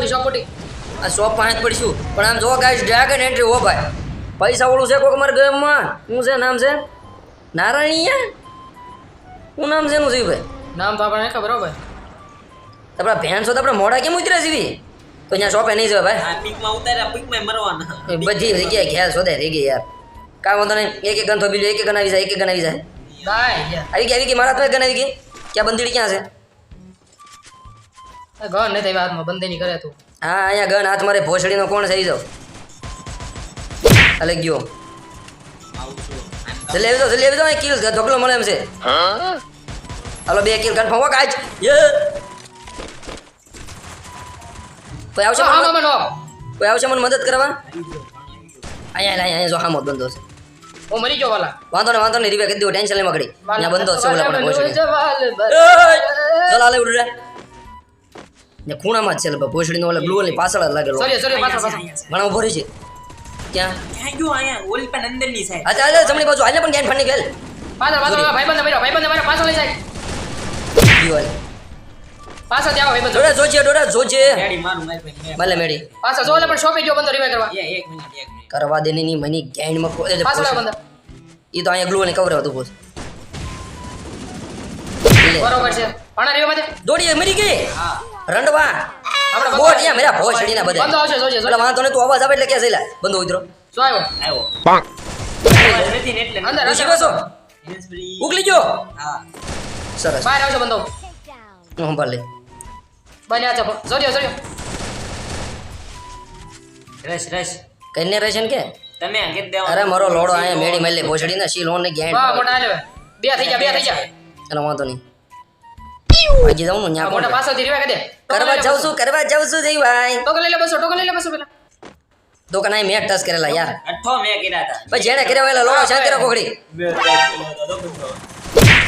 બધી ચોપટી આ શોપ પાસે પડીશું. પણ આમ જો ગાઈસ ડ્રેગન એન્ટ્રી હો ભાઈ. પૈસા ઓળું છે કોક અમારા ગેમમાં. શું છે નામ છે? નારાયણીયા શું નામ છે એનું ભાઈ નામ તો આપણે ખબર હો ભાઈ. આપણા ભેંસો તો આપણે મોડા કેમ ઉતરે જીવી તો અહીંયા શોપે નહીં જવાય ભાઈ. પીકમાં ઉતાર્યા પીકમાં મરવાના. બધી જગ્યાએ ખ્યાલ શોધે રહી ગઈ યાર. કાંઈ વાંધો નહીં. એક એક ગન તો બીજું એક એક ગન આવી જાય એક એક ગન આવી જાય આવી ગઈ આવી ગઈ મારા તો એક ગન આવી ગઈ. ક્યાં બંદીડી ક્યાં છે? ઘર નથી આવ્યા હાથમાં બંધ નહીં કરે તું. હા અહીંયા ગણ હાથ મારે ભોસડીનો કોણ થઈ જાવ અલે ગયો. જલ્દી આવી જાઓ જલ્દી આવી જાઓ કિલ ઢોકલો મળે એમ છે. હાલો બે કિલ કન્ફર્મ હો કાચ યે. કોઈ આવશે મને- કોઈ આવશે મને મદદ કરવા? અહીંયા અહીંયા અહીંયા જો હામો બંધો છે. ઓ મરી ગયો વાલા. વાંધો ને વાંધો નહીં રીવે કરી દો ટેન્શન લેવા ઘડી. અહીંયા બંધો છે ઓલા પણ ભોસડી. ચાલ ઉડ ઉડે ને ખૂણામાં જ છે લગભગ ભોસડીનો ઓલા બ્લુ ની પાછળ જ લાગેલો. સોરી સોરી પાછળ પાછળ. ઘણા ઊભો રહી છે ક્યાં? ક્યાં ગયો? અહીંયા ઓલી પણ અંદરની સાહેબ અચ્છા અચ્છા જમણી બાજુ. આલે પણ ગેન ફંડી ગેલ પાછળ પાછળ ભાઈ બંધ માર્યો ભાઈ બંધ માર્યો પાછળ લઈ જાય. જીવન પાછળ ત્યાં ભાઈ બંધ જોડે જોજે ડોડા જોજે. મેડી મારું મારી ભલે મેડી પાછળ જો પણ શોપે ગયો બંધ રિવાઈ કરવા. એક મિનિટ એક મિનિટ. કરવા દે ની મની ગેનમાં પાછળ બંધ. ઈ તો અહીંયા ગ્લુ ને કવર હતું બોસ બરોબર છે. પણ રિવા માટે દોડી મરી ગઈ હા. રંડવા. આપણે બોટ અહીંયા મેરા ભોસડીના બધા. બંધો આવશે જોજે એટલે વાંધો નહીં તું અવાજ આવે એટલે કે જઈલા બંધો ઉતરો. શું આવ્યો? આવ્યો. પાંક નથી ને એટલે અંદર આવશે બસો. છો ઉકલી ગયો. હા. સરસ. બહાર આવશે બંધો. હું ભલે બન્યા છે જોજો જોજો. રશ રશ કન્યા રહેશે ને કે? તમે અંગે દેવા. અરે મારો લોડો અહીંયા મેડી મેલે ભોસડી ના શીલ ઓન ને ગેંડ વાહ મોટા બે થઈ ગયા બે થઈ ગયા એટલે વાંધો નહીં. ભાગી જાઉં ને ન્યા મોટા પાછો રિવાઈ દે કરવા જાઉં છું કરવા જાઉં છું જઈ ભાઈ ટોકન લઈ લે બસો ટોકન લઈ લે બસો પેલા દુકાન અહીં મેં ટચ કરેલા યાર અઠો મેં કર્યા હતા ભાઈ જેણે કર્યા હોય લોડો શાંતિ તો બધો.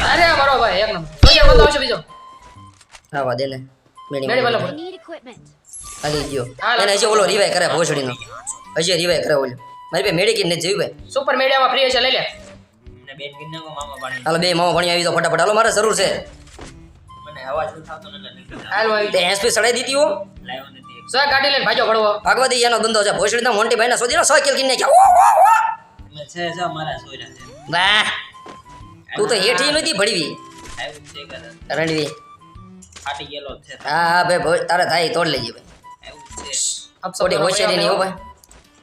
અરે મારો ભાઈ એક નંબર જોજે બંધ આવશે બીજો હા વાદે ને મેડી મેડી મેડી વાલો. હાલી ગયો એને હજી ઓલો રિવાય કરે ભોસડીનો હજી રીવાય કરે ઓલો મારી બે મેડિકિટ ને જીવ ભાઈ સુપર મેડિયામાં ફ્રી છે લઈ લે પાણી હાલો બે મામા ભણી આવી તો ફટાફટ હાલો મારે જરૂર છે ને એટલે હાલ ભાઈ. તે એસપી સડાઈ દીધી હો. લાવ્યો નથી સો ગાડી લઈને ભાજો ભડવો ભાગવતી એનો ધંધો છે. ભોસડીના મોન્ટી ભાઈ ના શોધીનો સો કિલ છે છે મારા સોયરા છે. વાહ. તું તો હેઠી નથી ભળવી. રણવી ફાટી ગયેલો છે. હા હા ભાઈ તારે થાય તોડ લેજે ભાઈ. છે. હોશિયારી નહીં હો ભાઈ.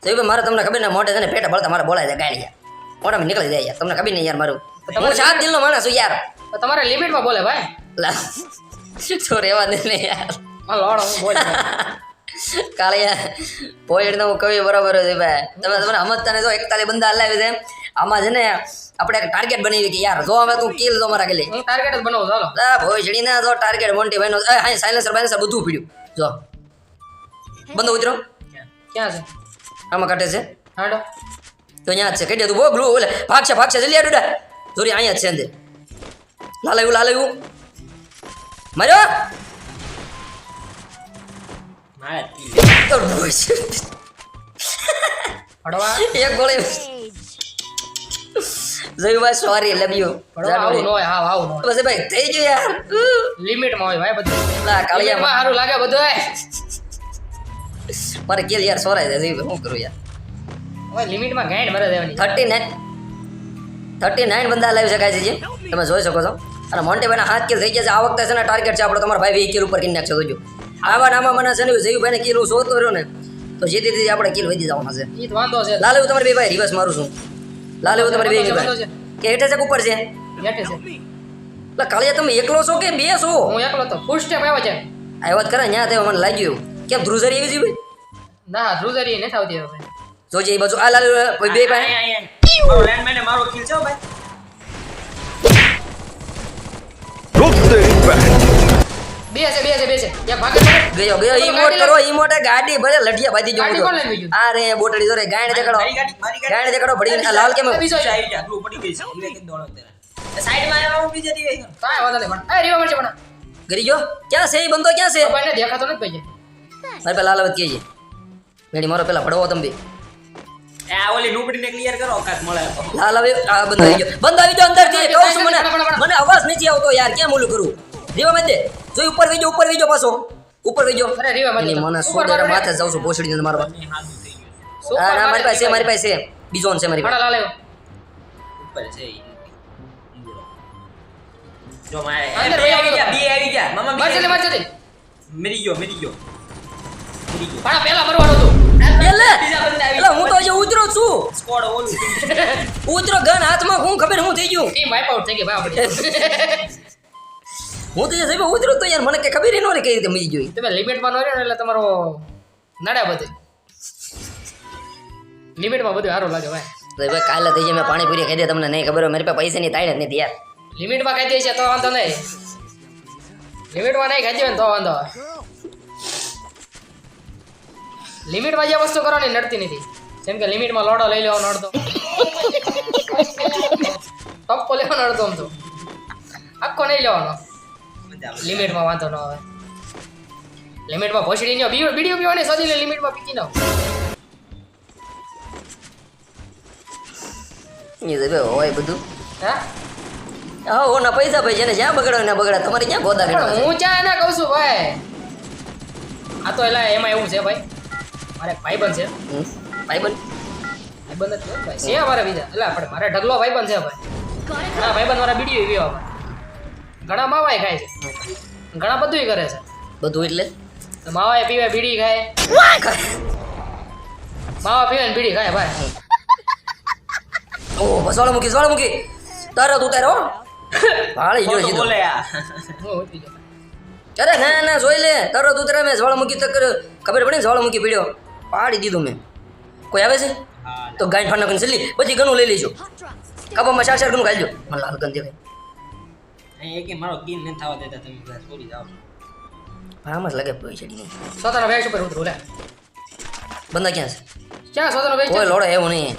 ભાઈ મારે તમને ખબર ને મોઢે છે ને પેટા બળતા મારે બોલાય જાય ગાડી મોઢામાં નીકળી જાય યાર. તમને ખબર નહીં યાર મારું. હું સાત દિલનો માણસ છું યાર. તો તમારે લિમિટમાં બોલે ભાઈ. લા તો રેવા દે ને યાર. લોડ હું બોલ. કાલે પોઈન્ટ હું કવિ બરાબર છે ભાઈ. તમે તમને સમજતા ને જો એકતાલી બંદા હલાવી છે આમાં છે ને આપણે એક ટાર્ગેટ બનાવી કે યાર જો હવે તું કિલ જો મારા કેલી હું ટાર્ગેટ જ બનાવું ચાલો. આ ભોસડી ના જો ટાર્ગેટ મોન્ટી ભાઈ એ હા સાયલેન્સર બાયલેન્સર બધું પીડ્યું જો. બંધો ઉતરો. ક્યાં છે? આમાં કાટે છે. હાડો. તો અહીંયા જ છે. કહી દે તું બહુ ગ્લુ ઓલે ભાગશે ભાગશે જલ્દી આ ડુડા. જોરી અહીંયા જ છે અંદર. લાલાયું લાલાયું માર્યો એક ગોળી Age. ભાઈ સોરી લવ યુ આવું ન હા આવું ન પછી ભાઈ થઈ ગયું યાર લિમિટમાં હોય ભાઈ બધું. લા કાળિયા સારું લાગે બધું મારે કેલ યાર સોરાય છે જોયું શું કરું યાર. હવે લિમિટમાં ગાઈડ મરે દેવાની થર્ટી નાઇન થર્ટી નાઇન બંદા લાવી શકાય છે જે. તમે જોઈ શકો છો. અને મોન્ટીભાઈના હાથ કિલ થઈ ગયા છે. આ વખતે છે ને ટાર્ગેટ છે આપણો તમારા ભાઈ વી કિલ ઉપર કિલ નાખશો જોજો. આવા નામાં મને છે ને જયુભાઈને કિલ હું શોધતો રહ્યો ને તો જે દીધી આપણે કિલ વધી જવાના છે. લાલ એવું તમારે બે ભાઈ રિવર્સ મારું છું. લાલ એવું તમારે બે ભાઈ. કે હેઠે છે ઉપર છે? એટલે કાળિયા તમે એકલો છો કે બે છો? હું એકલો તો ફૂલ સ્ટેપ આવ્યો છે. આવ્યો જ કરે ત્યાં મને લાગ્યું. કેમ ધ્રુજરી એવી છે ના ધ્રુજરી નથી આવતી હવે. જોજે એ બાજુ આ લાલ ભાઈ બે ભાઈ? અહીંયા, અહીંયા. મારો landmine એ મારો kill છે હો ભાઈ. બે છે બે છે બે છે એક ભાગે છે. ગયો ગયો ઈમોટ કરો ઈમોટ એ ગાડી ભલે લઠિયા બાંધી જો ગાડી કોણ લઈને ગયું? આ રે બોટડી જોરે ગાંડ દેખાડો મારી ગાડી, મારી ગાડી. ગાંડ દેખાડો ભડી આ લાલ કેમ બીજો છે. આવી જા, તું પડી ગઈ છે. ઈ એક દોડો અત્યારે. એ side માં આવો, બીજે દી આવી. કાંઈ વાંધો નહીં પણ એ રીવા મળશે પણ ગરી ગયો? ક્યાં છે એ બંદો ક્યાં છે? ભાઈને દેખાતો નથી ભાઈ મારે પેલા લાલવત કહેજે. મેડી મારો પેલા ભડવો તમે એ આ ઓલી નુકડીને clear કરો, કાંઈક મળે લાલ આવે આ બંધ આવી ગયો. બંધ આવી ગયો અંદરથી કહું છું મને. મને અવાજ નથી આવતો યાર કેમ ઓલું કરું? રીવા મેં દે ઉપર વીજો ઉપર વીજો પાછો. ઉપર ગઈ અરે રીવા એની મને ઉપર સોદારા માથે જ જાઉં છું ભોસડીને મારવા. હા ના મારી પાસે મારી પાસે બીજો છે મારી પાસે. લાલ ઉપર છે જો મારે. બે આવી ગયા બે આવી ગયા. મામા બે માર જલ્દી, માર આવી જલ્દી. ગયા. મરી ગયો. ગયો પહેલા મરવાનું હતું. એટલે હું તો હજી ઉતરો છું. સ્કોડ ઓલું ઉતરો ગન હાથમાં હું ખબર હું થઈ ગયું. ટીમ વાઇપ આઉટ થઈ ગઈ ભાઈ આપણી. હું તો જે સાહેબ ઉતરો તો યાર મને કઈ ખબર ન રહી કઈ રીતે મરી જોઈ તમે લિમિટમાં ન રહ્યો એટલે તમારો નડે બધું. લિમિટમાં બધું સારું લાગે ભાઈ. તો ભાઈ કાલે થઈ જાય મેં પાણીપુરી ખાઈ દે તમને નહીં ખબર હોય મારી પાસે પૈસાની તાણ જ નથી યાર. લિમિટમાં ખાઈ દે છે તો વાંધો નહીં. લિમિટમાં નહીં ખાઈ દે ને તો વાંધો. લિમિટમાં જે વસ્તુ કરવાની નડતી નથી. જેમ કે લિમિટમાં લોડો લઈ લેવાનો અડધો. ટપ્પો લેવાનો અડધો આમ તો. આખો નહીં લેવાનો. લિમિટમાં વાંધો ન આવે. લિમિટમાં ભોસડી નો બીડીઓ બીડીઓ પીવાની સદી લે લિમિટમાં પીતી સાહેબ હોય બધું. હા? હા ઓના પૈસા ભાઈ જેને જ્યાં બગડો ને બગડે. તમારે ક્યાં ગોદા? હું ક્યાં એના કહું છું ભાઈ? આ તો એલા એમાં એવું છે ભાઈ. મારે ભાઈબંધ છે. ભાઈબંધ? ભાઈબંધ જ ભાઈ છે મારા બીજા. એટલે આપણે મારે ઢગલો ભાઈબંધ છે ભાઈ ઘણા ભાઈબંધ મારા બીડીઓ એવી ભાઈ ઘણા માવાય ખાય છે. ઘણા બધુંય કરે છે. બધું એટલે? માવાય પીવે બીડી ખાય. માવા પીવે ને બીડી ખાય ભાઈ. ઓહ બસવાળો મૂકી બસવાળો મૂકી. તરત ઉતારો ભાળી જો ખોટું સીધો. બોલે આ. અરે ના ના જોઈ લે. તરત ઉતરે મેં જ્વાળામુખી તક ખબર પડી ને મૂકી પીડ્યો. પાડી દીધું મેં. કોઈ આવે છે? તો ગાય ફાના કરીને છેલ્લી પછી ઘણું લઈ લેજો. કબામાં ચાર ચાર ઘણું ગાલજો મને લાલ ગંધ દેવાય એકે મારો કિન નથી થવા દેતા તમે છોડી જાઓ. આમ જ લાગે પડી ચડી નહીં. સોતાનો વેચ ઉપર ઉતરો લે. બંદા ક્યાં છે? ક્યાં સોતાનો વેચ કોઈ લોડો એવું નહીં.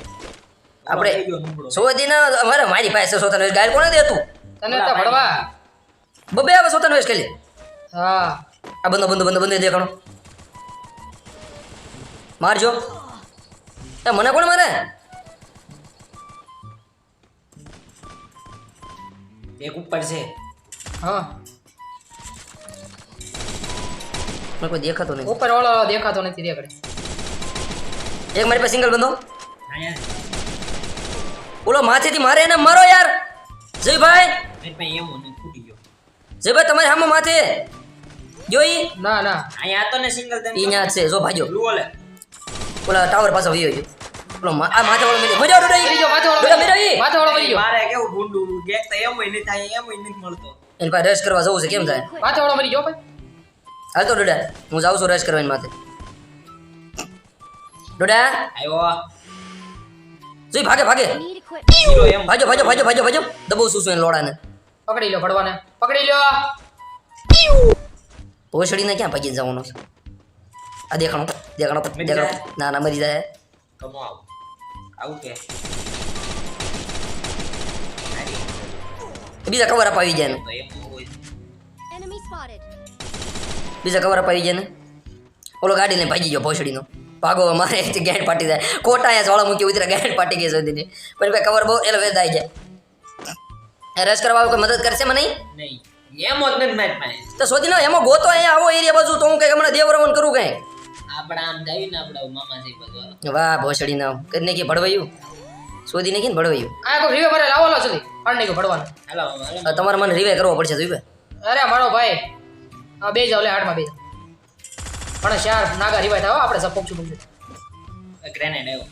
આપણે સોદીના અમારે મારી પાસે સોતાનો વેચ. ગાય કોને દેતું તને તો ભડવા બબે આવે સોતાનો વેચ કરી લે. હા. આ બંદો બંદો બંદો બંદો દેખાણો મારજો. એ મને કોણ મારે? એક ઉપર છે. હા. મને કોઈ દેખાતો નહીં. ઉપર વાળો દેખાતો નથી દેખડે. એક મારી પાસે સિંગલ બંધો. અહીંયા ઓલો માથેથી મારે એને મારો યાર. જયભાઈ. ભાઈ જય ભાઈ ગયો. જયભાઈ તમારી સામે માથે. જોઈ? ના ના. અહીંયા તો ને સિંગલ ઈ ન્યા જ છે જો ભાગ્યો. બ્લુ ઓલે ટાવર પાસે વયો ગયો. ઓલો આ માથે વાળો મરી મજા મરી ગયો માથે વાળો મેરા ઈ. માથે વાળો મરી ગયો મારે કેવું ગુંડું? કે તો એમ નહીં થાય એમ નથી મળતો. એની પાસે રેસ્ટ કરવા જવું છે કેમ થાય? માથે વાળો મરી ગયો ભાઈ. હાલ તો ડોડા હું જાઉં છું રેસ્ટ કરવા માથે. ડોડા? આવ્યો જોઈ ભાગે ભાગે. ભાજો ભાજો ભાજો ભાજો ભાજો. દબો શું શું એને લોડાને. પકડી લો ભડવાને. પકડી લ્યો ભોસડીને ક્યાં ભાગીને જવાનો છે? આ દેખાણો દેખાણો મરી દેખાણો જાય? ના ના મરી જાય કમો આવું આવું કે બીજા કવર અપ આવી જાય ને તો એમ હોય Enemy spotted. બીજા કવર અપ આવી જાય ને ઓલો ગાડી લઈને ભાગી ગયો ભોસડીનો ભાગો મારે ગેટ પાટી જાય કોટા અહીંયા જોળા મૂકી ઉતરે ગેટ પાટી ગઈ શોધીને પણ ભાઈ કવર બહુ એટલે વેદાઈ જાય રેસ્ટ કરવા કોઈ મદદ કરશે મને નહીં? નહીં એમ જ નથી તો શોધી ના એમાં ગોતો અહીંયા આવો એરિયા બાજુ તો હું કંઈક હમણાં દેવરવન કરું કંઈક આપણા આમ જાવી ને આપણા મામા છે બધું વાહ ભોસડી ના કરીને કે ભડવાયું શોધી નાખી ને ભડવાયું આ કોઈ રીવે મારે લાવો લો જલ્દી. પાડ નહીં ભડવાને હાલો હાલો. તમારે મને રિવે કરવો પડશે જોઈ અરે મારો ભાઈ બે જાવ લે હાડમાં બે. પણ શાર નાગા રીવાય થાવ આપણે સપોક છું પોક્ષું ગ્રેનેડ આવ્યો.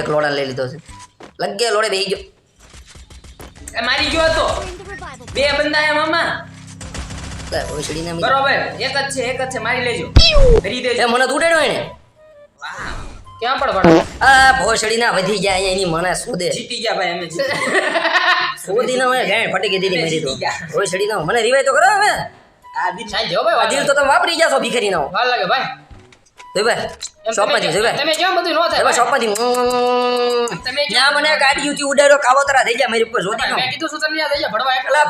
એક લોડા લઈ લીધો છે. લગે લોડે બેહી ગયો. એ મારી ગયો હતો. બે બંદા મામા. લે, ભોસડીને બરોબર એક જ છે એક જ છે મારી લેજો. કરી એ દેજો. મને તૂટેડો એને. વાહ. ક્યાં પણ ભડવા આ ભોસડી ના વધી ગયા એની મને શોધે. જીતી ગયા ભાઈ અમે શોધી ના દીધી મેરી તો. ભોસડી ના મને રિવાય તો કરો હવે. આ જો ભાઈ દિલ તો તમે વાપરી ગયા ભીખરી ના લાગે ભાઈ. ન ગયા મેં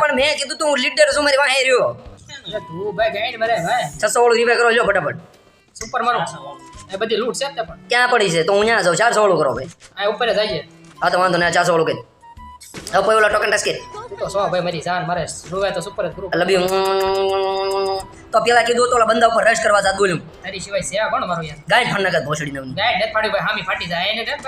પણ મેં કીધું તું લીડર છું મારી વાહે રહ્યો. તું ભાઈ ગાઈડ મરે ભાઈ. છસો વાળું રિવાય કરો લ્યો ફટાફટ. સુપર મારો. એ બધી લૂટ છે પણ. ક્યાં પડી છે? તો હું ત્યાં જાઉં ચારસો વાળું કરો ભાઈ. આ ઉપર જ આવીએ હા તો વાંધો નહીં ચારસો વાળું કરી હવે કોઈ ઓલા ટોકન ટાસ્ક તો સો ભાઈ મારી જાન મારે. રૂવે તો સુપર જ કરું લવ તો પેલા કીધું તો ઓલા બંદા ઉપર રશ કરવા જાત બોલ્યું. તારી સિવાય સેવા કોણ મારું યાર? ગાય ઠંડ નગર ભોસડી નવની ગાય ડેથ પાડી ભાઈ હામી ફાટી જાય એને ડેથ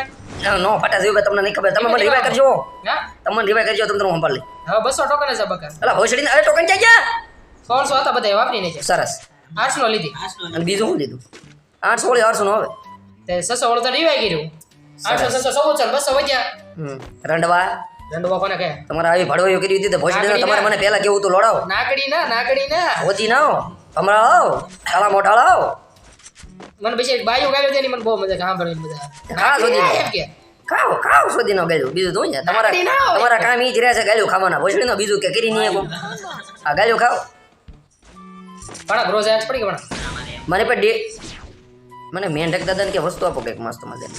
નો ફાટા જેવું તમને નહીં ખબર. તમે મને રિવાય કરજો. હા? તમને રિવાય કરજો તમે તમને સંભાળ લે હવે બસો ટોકન છે બકા. અલા ભોસડી અરે ટોકન ક્યાં ગયા? સોળસો હતા બધા વાપરીને છે. સરસ. આઠસો લીધી. અને બીજું શું લીધું? આઠસો ઓળી આઠસો નો આવે. તે સસો વાળું તો રિવાય કર્યું. આઠસો સસો સૌ ચાલ બસો વધ્યા. રંડવા. દંડવા કોને કહે? તમારે આવી ભડવાઈઓ કરી દીધી તો ભોજન તમારે મને પહેલા કેવું તું લોડાવો. નાકડી ના નાકડી ના. હોતી ના આવો હમણાં આવો. કાળા મોઢા આવો. મને પછી બાયું ગાયું તેની મને બહુ મજા સાંભળવાની બધા હા, સુધી કે. ખાઓ ખાઓ સુધી નો ગાયું બીજું તો તમારા ના હોય. તમારા કામ ઈ જ રહે છે ગાયું ખાવાના. ભોસડી નો બીજું કે કરી નહીં આ ગાયું ખાઓ. ભણા બ્રો જાય પડી પણ. મને પણ ડે મને મેંઢક દાદાને કે વસ્તુ આપો કંઈક મસ્ત મજા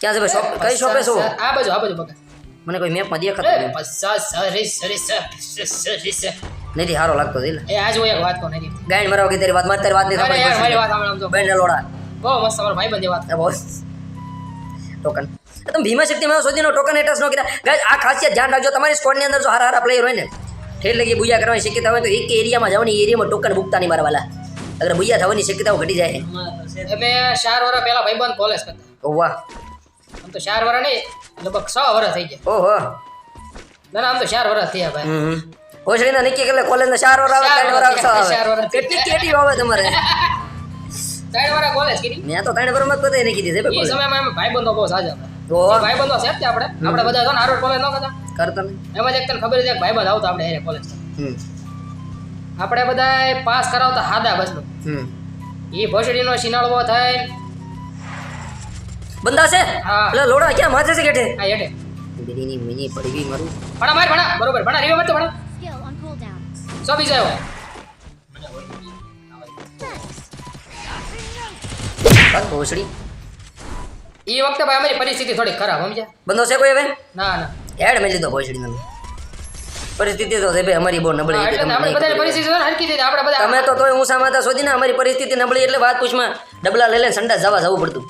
ક્યાં છે ભાઈ? શોપ કઈ શોપે છો? આ બાજુ આ બાજુ બકા મને કોઈ મેપમાં દેખાતું નહીં પચાસ સરી સરી સરી સરી નથી સારો લાગતો દિલ એ આજ હું એક વાત કહું નથી ગાયન મરાવ કે તારી વાત મારી તારી વાત નહીં અરે મારી વાત સાંભળો તો. બેન લોડા. બહુ મસ્ત અમારો ભાઈ બંધી વાત. બોસ. ટોકન. તમે ભીમા શક્તિમાં સુધીનો ટોકન એટસ નો કીધા. ગાઈસ આ ખાસિયત ધ્યાન રાખજો તમારી સ્કોડની અંદર જો હારા હારા પ્લેયર હોય ને ઠેર લગી બુયા કરવાની શક્યતા હોય તો એક એરિયામાં જવાની એરિયામાં ટોકન ભૂકતા નહીં મારા વાલા. અગર બુયા થવાની શક્યતાઓ ઘટી જાય. અમે ચાર વર્ષ પહેલા ભાઈબંધ કોલેજ કરતા. ઓ વાહ. આમ તો ચાર વર્ષ નહીં લગભગ છ વર્ષ થઈ ગયા. ઓહો. ના ના આમ તો ચાર વર્ષ થયા ભાઈ. હોશરીના નિક્કી એટલે કોલેજના ચાર વર્ષ આવે ત્રણ વર્ષ આવે. કેટલી કેટી આવે તમારે. ત્રણ વર્ષ કોલેજ કીધી મેં તો ત્રણ વરમાં જ પતાવી નાખી દીધી એ સમયમાં ભાઈબંધો બહુ સાજા તો હતા ભાઈબંધો છે જ આપણે આપણે બધા ને કોલેજ ન કરતા કરતા એમાં જ એક તને ખબર છે કે ભાઈબંધ આવતા આપણે એ કોલેજ હમ. આપણે બધા પાસ કરાવતા હાદા બસ હમ. એ ભોસડીનો શિનાળવો થાય. બંદા છે? હા. એટલે લોડા ક્યાં માથે છે કેઠે આ હેઠે. દીદીની મિની પડી ગઈ મારું. ભણા માર ભણા. બરોબર ભણા રીવા મત ભણા. સો બીજો આવ્યો. બસ ભોસડી. એ વખતે ભાઈ અમારી પરિસ્થિતિ થોડી ખરાબ સમજ્યા? બંધો છે કોઈ હવે? ના ના. હેડ મેં લીધો ભોસડી નો પરિસ્થિતિ તો ભાઈ અમારી બહુ નબળી તમે તો તોય ઊંસા માથા શોધીને અમારી પરિસ્થિતિ નબળી એટલે વાત પૂછમાં ડબલા લઈ લે સંડા જવા જવું પડતું.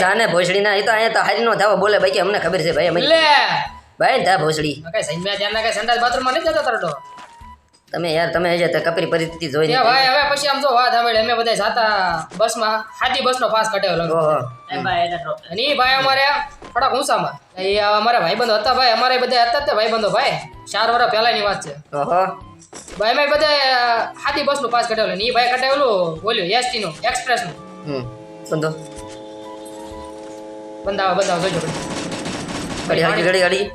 જાને ભોસડી ના એ તો અહીંયા તો હારી નો બોલે ભાઈ કે અમને ખબર છે ભાઈ ભાઈ ને તા ભોસડી જતો તમે યાર તમે હજી તો કપરી પરિસ્થિતિ જોઈ ભાઈ હવે પછી આમ જો વાત સાંભળે અમે બધા જાતા બસમાં. હાથી બસનો પાસ કઢાવેલો ઓહો. એમ ભાઈ એને ડ્રોપ અને ભાઈ અમારે થોડાક ઊંચામાં. એ અમારા ભાઈબંધો હતા ભાઈ અમારે બધા હતા તે ભાઈબંધો ભાઈ. ચાર વર્ષ પહેલાની વાત છે. ઓહો. ભાઈ મેં બધા હાથી બસનું પાસ કઢાવેલું ની ભાઈ કઢાવેલું બોલ્યું એસટી નું એક્સપ્રેસનું હમ. બંધો. બંધાવો બંધાવો જોજો. ઘડી ઘડી ઘડી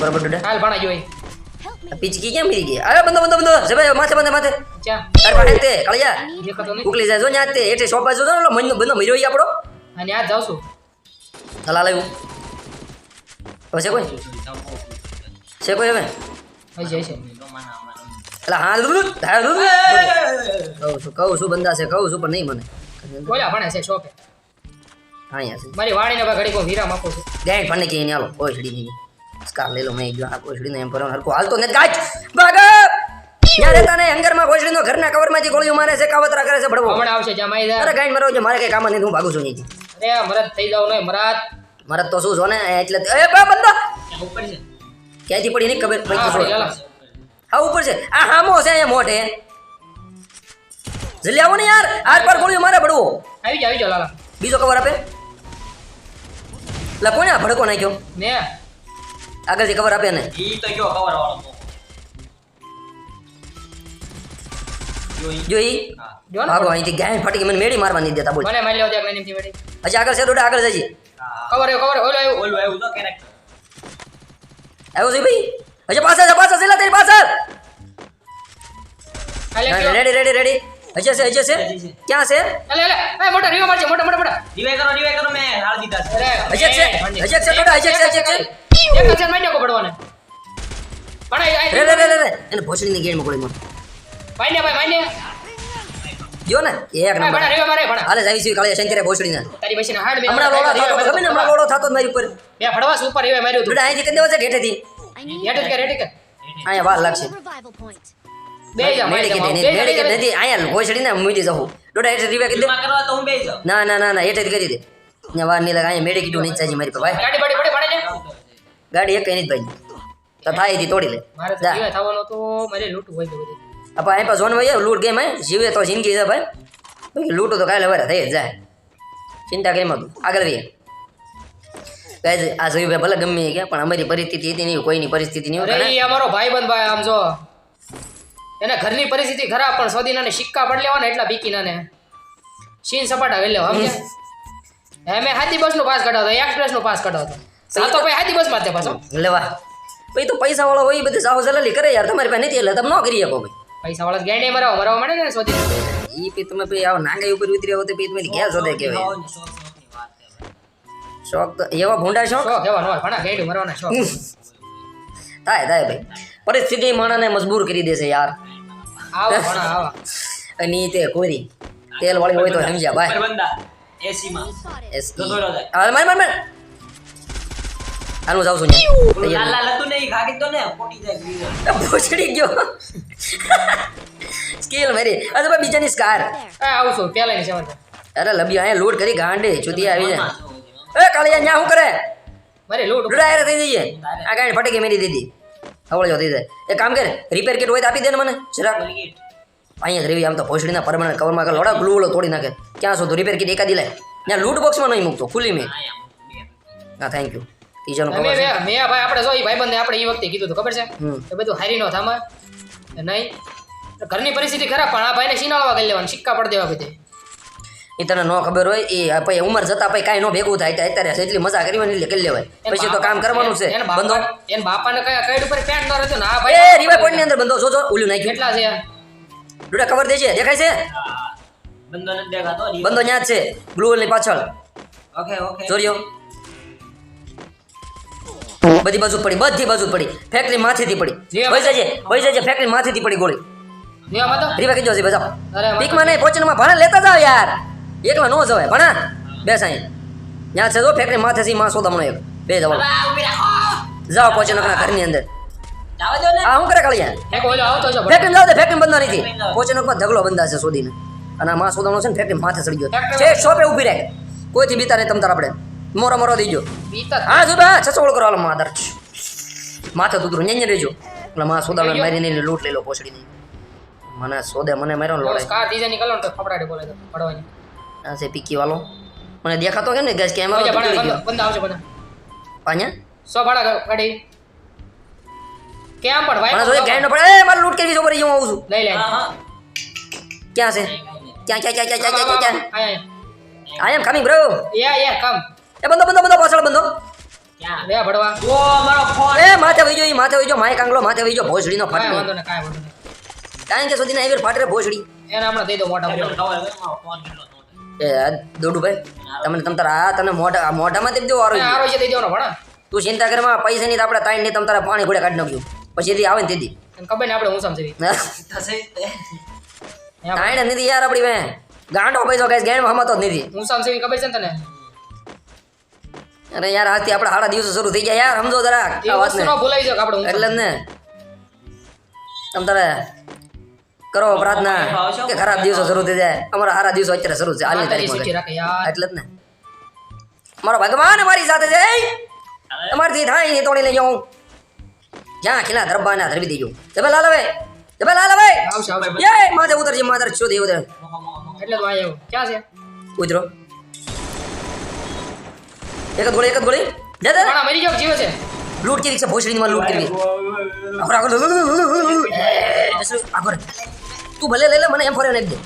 બરાબર ડુડા. હાલ ભણા ગયો મિલી ગઈ અરે બંધો બંધો બંધો છે ભાઈ માથે બંધે માથે ક્યાં તાર પાસે તે કાળિયા ઉકલી જાય જો ન્યા તે એટલે શોપ બાજુ જો ને મહિનો બંધો મર્યો ઈ આપણો અને આ જાઉં છું હલા લાવ્યું હવે છે કોઈ છે કોઈ હવે જાય છે એટલે હા હા. કહું છું કહું છું બંદા છે કહું છું પણ નહીં મને બોલ્યા ભણે છે શોપે અહીંયા છે મારી વાડીને ઘડી કોઈ વિરામ આપું છું ગાય ફંડે કે એને હાલો કોઈ છડી નહીં લઈ લો મેં ગયો આ એમ પરવાનું હરકો હાલતો નથી. ગાય ભાગ! ત્યાં તને ને હંગરમાં કોછડીનો ઘરના કવરમાંથી ગોળીઓ મારે છે કાવતરા કરે છે ભડવો. હમણાં આવશે જમાઈ માઈ અરે ગાય મરો જો મારે કઈ કામ નથી હું ભાગું છું નીચે અરે મરદ થઈ જાવ ને મરદ મારે તો શું છો ને એટલે એ બા બંદા ઉપર છે. ક્યાંથી પડી નહીં ખબર પડી ચાલો. હા ઉપર છે. આ હામો છે અહીંયા મોઢે. જલ્દી આવો ને યાર આર પર ગોળીઓ મારે ભડવો. આવી જા આવી જા લાલા. બીજો કવર આપે. લા કોને આ ભડકો નાખ્યો? ને આગળથી કવર આપે ને ઈ તો કયો કવર વાળો જોઈ જો ઈ. જો ઈ? હા. જો ને ભાગો અહીંથી ગાય ફાટી મને મેડી મારવા નહીં દેતા બોલ. મને મારી લેવા દે મેની થી મેડી અચ્છા આગળ છે દોડા આગળ જજી. કવર કવર ઓલો આવ્યો. ઓલો આવ્યો તો character. આવ્યો છે ભાઈ? અચ્છા પાછળ પાછળ છે લા તારી પાછળ રેડી રેડી રેડી હજી છે અજય છે? ક્યાં છે? લે લે એ મોટા રીવા મારજે મોટા મોટા મોટા. રીવા કરો રીવા કરો મે હાલ દીધા છે. અજય છે હજી છે દોડા હજી છે હજી છે. એક હજાર મારી નાખો પડવાને પણ આ- રે રે રે રે એને ભોસડી ની ગેમ ગોળી માર. ભાઈ ને ભાઈ ભાઈ ને જો ને એક ભણા નંબર. રીવા મારે ભણા હાલે જાવી છે કાલે શંકરે ભોસડીના. તારી પછી હાડ બે હમણાં લોડો થતો ખબર ને? હમણાં લોડો થતો મારી ઉપર. બે ફડવાસ ઉપર રીવા માર્યું હતું દોડા અહીંથી કરી દેવા છે ઘેટેથી. હેઠે કે રેડી કે? અહીંયા વાર લાગશે. નથી મૂકી રીવા કરી દે. એમાં કરવા તો હું બેસી જાઉં. ના ના ના ના હેઠે કરી દે. ને વાર નહીં લાગે અહીંયા મેડી કીધું નહીં ચાજી મારી ભાઈ. ગાડી એક નહીં ભાઈ. તો થાય તોડી લે. મારે થવાનો તો મારે લૂંટવું હોય બધી. આપણે અહીં પાસે ભાઈ લૂટ ગેમ હે જીવે તો જિંદગી છે ભાઈ. બાકી લૂટો તો કાલે વરે થઈ જ જાય. ચિંતા કરી તું આગળ રહીએ ગાઈઝ આ જોયું ભાઈ ભલે ગમે કે પણ અમારી પરિસ્થિતિ હતી નહીં કોઈની પરિસ્થિતિ નહીં અમારો ભાઈ બંધ ભાઈ આમ જો. એને ઘરની પરિસ્થિતિ ખરાબ પણ સોદીનાને સિક્કા પડ લેવાના એટલા બીકીનાને સીન સપાટા કરી લેવા હે મેં હાથી બસનું પાસ કઢાવતો એક્સપ્રેસનું પાસ કઢાવતો સાતો ભાઈ હાથી બસમાં તે પાછો. લેવા ભાઈ તો પૈસા વાળો હોય એ બધી સાવ જલાલી કરે યાર તમારી પાસે નથી એટલે તમે ન કરી શકો ભાઈ. પૈસા વાળા ગેંડે મરાવો મરાવો મળે ને સોદી એ પછી તમે ભાઈ આવો નાંગાઈ ઉપર ઉતરી આવો તો પી તમે ઘેર શોધે કહેવાય. શોખ શોખની વાત છે ભાઈ. શોખ તો એવા ભૂંડા શોખ? એવા નવા ભણા ગેંડું મરવાના શોખ. થાય થાય ભાઈ. પરિસ્થિતિ માણસને મજબૂર કરી દેશે યાર. અને તે કોરી. તેલ વાળી હોય તો સમજ્યા ભાઈ. હાલ માર માર માર. હાલ હું જાઉં છું ગયો. સ્કેલ મારી અરે ભાઈ બીજાની સ્કાર આવું છું અરે લબી અહીંયા લોડ કરી ગાંડે ચુતી આવી જાય. એ કાળિયા ન્યા શું કરે? મારે લૂંટ થઈ જઈએ. આ ગાડી ફટી ગઈ મેરી દીદી હવળજો થઈ જાય. એક કામ કરે રિપેર કિટ હોય તો આપી દે ને મને જરાક. અહીંયા જ રેવી આમ તો ભોસડીના પરમાનન્ટ કવરમાં આગળ લોડા ગ્લુ તોડી નાખે. ક્યાં શું તો રિપેર કીટ એકાદી લાય? ત્યાં લૂટ બોક્સમાં નહીં મૂકતો ખુલ્લી મેં. હા થેન્ક યુ ત્રીજાનું કવર મેં ભાઈ આપણે જો ભાઈ ભાઈબંધે આપણે એ વખતે કીધું તો ખબર છે? કે એ બધું હારી નો થામા નહીં. ઘરની પરિસ્થિતિ ખરાબ પણ આ ભાઈને શીનાળવા કરી લેવાનું સિક્કા પડ દેવા બધે. એ તને ન ખબર હોય એ આ પછી ઉંમર જતા પછી કાંઈ ન ભેગું થાય અત્યારે એટલી મજા કરી હોય એટલે કરી લેવાય. પછી તો કામ કરવાનું છે. બંધો. એને બાપાને કયા કઈડ ઉપર પેન્ટ ન રહેતું ના ભાઈ એ ભાઈ પોઈન્ટની અંદર બંધો જોજો જો ઓલું નાખ્યું. કેટલા છે? ડુડા કવર દેજે દેખાય છે? બંધો. નથી દેખાતો બંધો ન્યા જ છે બ્લુ ની પાછળ. Okay okay. જોરિયો. બધી બાજુ પડી બધી બાજુ પડી. ફેક્ટરી માથેથી પડી. વહી જજે વહી જજે ફેક્ટરી માથેથી પડી ગોળી. રીવા કીધો છે બધા. પીકમાં નહીં પોચનમાં ભણા લેતા જાવ યાર. એકલા નો જવાય ભણા? બે અહીં. ત્યાં છે જો ફેક્ટરી માથેથી માં સોદામણો એક. બે જવા જાઓ પહોંચે પોચનકના ઘરની અંદર. આ શું કરે કાળિયા? ફેક્ટરી જાવ દે ફેક્ટરી બંધા નથી પોચનકમાં ઢગલો બંધા છે સોદીને. અને માં સોદામણો છે ને ફેક્ટરી માથે ચડી ગયો. છે શોપે ઊભી રહે. કોઈથી બીતા નહીં તમ તાર આપણે. મોરો મોરો દીજો હા જો બા છસોળ કરો હાલો માદર માથે દૂધરું ન્યા ન્યા રહેજો. એટલે માં સોદામણ મારી નહીં લૂંટ લઈ લો પોછડીને મને સોદે મને માર્યો લોડે કાર દીજે નીકળો તો ફફડાટી બોલે પડવાની આ છે પીકી વાળો મને દેખાતો કેમ ને ગેસ કેમેરો તૂટી ભાડા ગયો બંધ આવશે બધા પા냐 સો ભાડા ગાડી કેમ પણ મને ભાઈ જોઈએ ગાઈડ ન પડે એ મારે લૂટ કરી છો પડી હું આવું છું લઈ લે હા હા ક્યાં છે ક્યાં ક્યાં ક્યાં ક્યાં ક્યાં ક્યાં આઈ એમ કમિંગ બ્રો યા યા કમ એ બંધો બંધો બંધો પાછળ બંધો ક્યાં લે ભડવા ઓ મારો ફોન એ માથે વઈ ઈ માથે વઈ ગયો માય કાંગલો માથે વઈ ગયો ભોસડીનો કાંઈ ફાટલો વાંધો નહીં કાંઈ વાંધો નહીં કારણ કે સુધી એવી ફાટરે ભોસડી એને હમણાં દઈ દો મોટા ફોન કેટલો. એ આ ભાઈ. તમને તમ તારા આ તને મોઢા મોઢામાં તે દેવો આરો આરો છે દઈ દેવાનો ભણા. તું ચિંતા કરમાં પૈસા ની આપણે તાઈ ને તમ તારા પાણી ઘોડે કાઢી નાખ્યું પછી એથી આવે ને તેથી. ખબર ને આપણે હું સમજી થશે તે. તાઈ નથી યાર આપડી બે ગાંડો પૈસો કઈ ગેમ હમતો જ નથી. હું સમજી ખબર છે ને તને? અરે યાર આજથી આપણે હાડા દિવસો શરૂ થઈ ગયા. યાર સમજો જરા આ વાત ને ભૂલાઈ જાવ આપણે એટલે ને. તમ તારે કરો પ્રાર્થના. કે ખરાબ દિવસો શરૂ થઈ જાય. અમારા સારા દિવસો અત્યારે શરૂ છે. હાલની તારીખમાં એટલે જ ને. મારો ભગવાન મારી સાથે છે. તમારથી થાય નહીં તોડી લઈ જાઉં જ્યાં ખીલા ધરબાના ધરબી દેજો. જબે લાલ હવે જબે લાલ હવે યે માથે ઉતરજે માથે છો દેવ મોકો. એટલે તો આયો ક્યાં છે? ઉતરો. એક જ ગોળી એક જ ગોળી. દે દે. મરી જાવ જીવે છે. લૂંટ કેવી છે ભોસડીની માં લૂંટ કરવી આગળ આગળ આગળ આગળ તું ભલે લઈ લે મને એમ ફરે નાખી દે.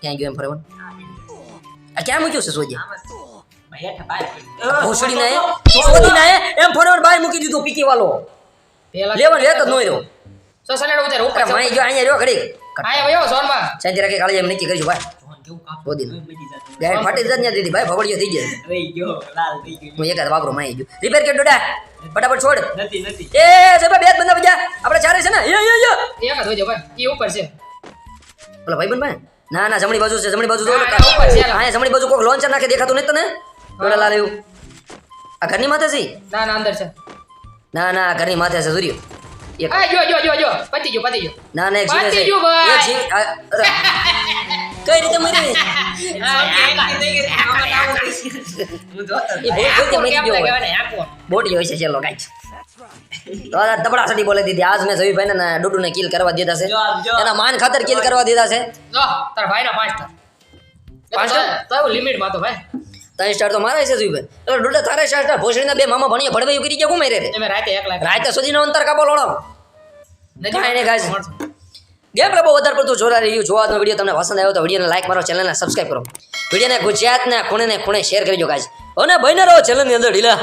ક્યાં ગયો એમ ફરે આ ક્યાં મૂક્યું છે સોજે. ભોસડી ના સોજી ના એમ ફરે બહાર મૂકી દીધો પીકી વાળો પેલા લેવન વેત જ નોય રહ્યો. સો સનેડ ઉતર ઉપર માઈ જો અહીંયા રહ્યો ઘડી આયા વયો સોનમાં શાંતિ રાખે કાળજી એમ નક્કી કરજો ભાઈ. જોન કેવું કામ. શોધીને. બધી જાતનું. ગાય ફાટી જ દીધી ભાઈ ભગવડિયો થઈ જાય રહી ગયો, લાલ થઈ ગયો. હું એકાદ વાપરો માઈ ગયો. રિપેર કે ડોડા. ફટાફટ છોડ. નથી નથી. એ જબા બે બંદા બીજા આપણે ચારે છે ને? યે યે યે. એક હોય ભાઈ. એ ઉપર છે. ઓલા ભાઈ ભાઈ ના ના જમણી બાજુ છે જમણી બાજુ જો હા, હા, ઉપર છે, હા જમણી બાજુ કોક લોન્ચર નાખે દેખાતું નથી તને? ડોડા લાલ એવું. આ ઘરની માથે છે ના ના અંદર છે. ના ના ઘરની માથે છે સૂર્ય એક. આ જો જો જો જો. પતી ગયો પતી ગયો. ના ના એક જીવે છે. એક જીવ આ- અરે. કઈ રીતે મરી ગયો લાગે હોય. છે ચલો ગાઈસ તો આ તબડા સડી બોલી દીધી. આજ મેં ભાઈ ને ડુડુ ને કિલ કરવા દીધા છે. એના માન ખાતર કિલ કરવા દીધા છે. તારા ભાઈ ના પાંચ સ્ટાર પાંચ? તો? લિમિટમાં તો ભાઈ. ત્રણ સ્ટાર તો મારા છે જયુભાઈ એટલે ડુડે તારે ચાર સ્ટાર ભોસડીના બે મામા ભણીએ ભડવાયું કરી ગયા ગુમે રે? રાતે એક લાખ રાતે સુધીનો અંતર કાપો લોડો. કાંઈ નહીં, guys. ગેમ પ્લે વધારે પડતું જોરા રહ્યું? જોવાનો વીડિયો તમને પસંદ આવ્યો તો વિડીયોને લાઈક મારો ચેનલને સબસ્ક્રાઈબ કરો. વિડીયોને ગુજરાતના ખૂણે ને ખૂણે શેર કરજો ગાઈસ અને બને રહો ચેનલની અંદર ઢીલા.